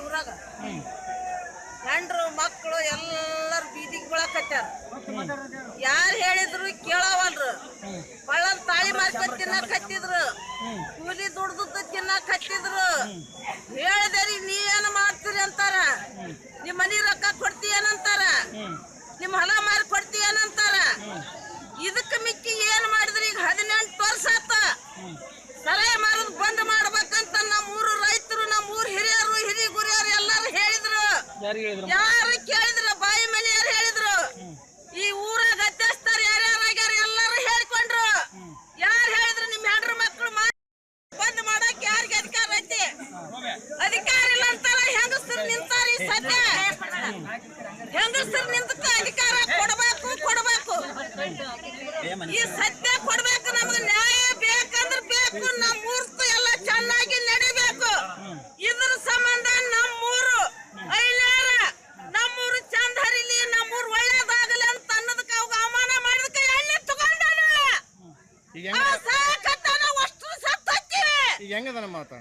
ಊರಾಗ ಹ್ಞೂ ಹೆಂಡ್ರು ಮಕ್ಕಳು ಎಲ್ಲರೂ ಬೀದಿಗೆ ಬೀಳಕತ್ಯಾರ ಯಾರು ಹೇಳಿದ್ರು ಕೇಳವಲ್ರು. ಹ್ಞೂ ತಾಳಿ ಮಾರ್ಕೊಂಡ್ ತಿನ್ನಕ್ ಹತ್ತಿದ್ರು. ಕೂಲಿ ದುಡ್ದು ತಿನ್ನಕ್ ಹತ್ತಿದ್ರು. ಹೇಳಿದರಿ ಯಾರು ಕೇಳಿದ್ರ ಬಾಯಿ ಮನೆಯವ್ರು ಹೇಳಿದ್ರು? ಈ ಊರಾಗ ಅಧ್ಯಸ್ಥರು ಯಾರ್ಯಾರು ಆಗ್ಯಾರ ಎಲ್ಲಾರು ಹೇಳ್ಕೊಂಡ್ರು. ಯಾರು ಹೇಳಿದ್ರು ನಿಮ್ ಹೆಂಡ್ರ ಮಕ್ಕಳು ಬಂದ್ ಮಾಡಕ್ ಯಾರಿಗೆ ಅಧಿಕಾರ ಐತಿ? ಅಧಿಕಾರ ಇಲ್ಲ ಅಂತಾರ ಹೆಂಗಸ್ತರು ನಿಂತಾರ ಈ ಸದ್ಯ? ಹೆಂಗಸ್ತರು ನಿಂತ ಅಧಿಕಾರ ಕೊಡಬೇಕು ಕೊಡಬೇಕು. ಈ ಸತ್ಯ ಕೊಡ್ಬೇಕು ನಮ್ಗೆ. ಈಗ ಸತ್ತು ಈಗ ಹೆಂಗದ ನಮ್ಮ ಮಾತ?